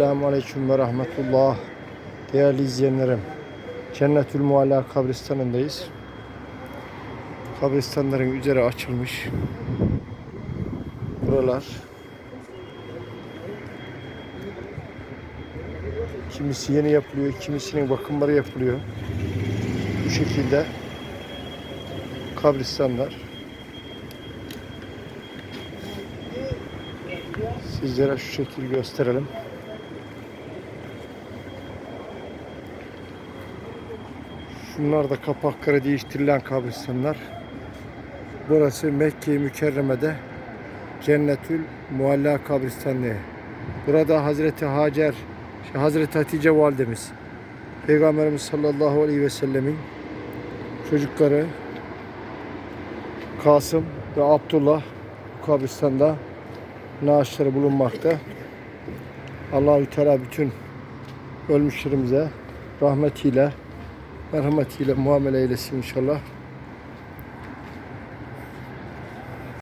Selamun Aleyküm ve Rahmetullah. Değerli izleyenlerim, Cennetül Mualla kabristanındayız. Kabristanların üzeri açılmış. Buralar. Kimisi yeni yapılıyor, kimisinin bakımları yapılıyor. Bu şekilde kabristanlar. Sizlere şu şekil gösterelim. Şunlar da kapakları değiştirilen kabristanlar. Burası Mekke-i Mükerreme'de Cennetül Mualla kabristanlığı. Burada Hazreti Hacer, Hazreti Hatice validemiz, Peygamberimiz sallallahu aleyhi ve sellemin çocukları Kasım ve Abdullah bu kabristanda naaşları bulunmakta. Allahü Teala bütün ölmüşlerimize rahmetiyle merhametiyle muamele eylesin inşallah.